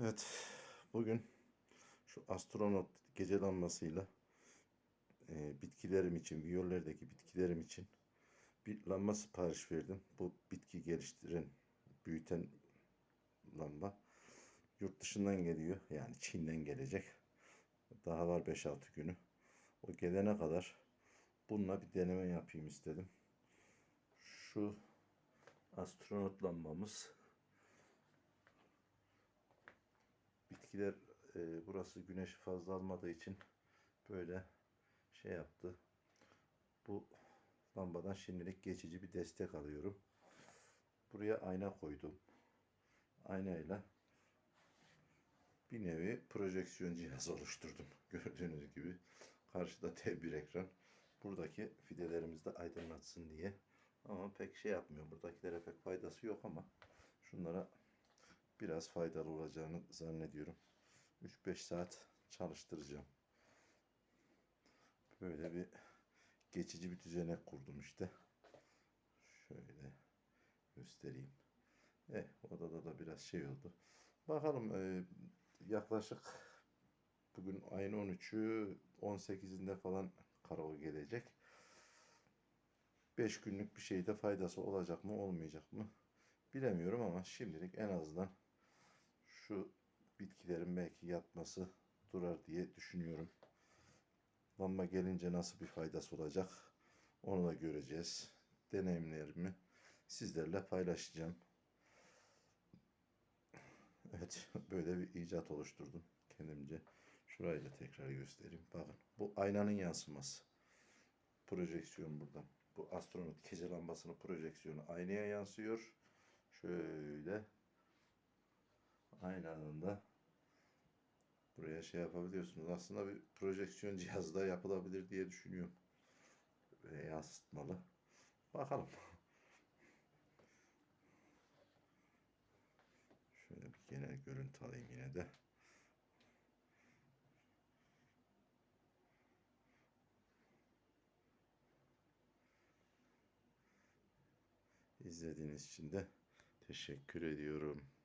Evet, bugün şu astronot gece lambasıyla e, bitkilerim için, viyollerdeki bitkilerim için bir lamba sipariş verdim. Bu bitki geliştiren, büyüten lamba yurt dışından geliyor. Yani Çin'den gelecek. Daha var 5-6 günü. O gelene kadar bununla bir deneme yapayım istedim. Şu astronot lambamız bitkiler e, burası güneşi fazla almadığı için böyle şey yaptı. Bu lambadan şimdilik geçici bir destek alıyorum. Buraya ayna koydum. Aynayla bir nevi projeksiyon cihazı oluşturdum. Gördüğünüz gibi karşıda T1 ekran. Buradaki fidelerimizi de aydınlatsın diye. Ama pek şey yapmıyor. Buradakilere pek faydası yok ama şunlara biraz faydalı olacağını zannediyorum. 3-5 saat çalıştıracağım. Böyle bir geçici bir düzenek kurdum işte. Şöyle göstereyim. Eh odada da biraz şey oldu. Bakalım e, yaklaşık bugün ayın 13'ü 18'inde falan kargo gelecek. 5 günlük bir şeyde faydası olacak mı olmayacak mı bilemiyorum ama şimdilik en azından şu bitkilerin belki yatması durar diye düşünüyorum. Lamba gelince nasıl bir faydası olacak onu da göreceğiz. Deneyimlerimi sizlerle paylaşacağım. Evet böyle bir icat oluşturdum kendimce. Şurayı da tekrar göstereyim. Bakın bu aynanın yansıması. Projeksiyon buradan. Bu astronot gece lambasının projeksiyonu aynaya yansıyor. Şöyle aynanın da buraya şey yapabiliyorsunuz. Aslında bir projeksiyon cihazı da yapılabilir diye düşünüyorum. Ve yansıtmalı. Bakalım. Şöyle bir genel görüntü alayım yine de. İzlediğiniz için de teşekkür ediyorum.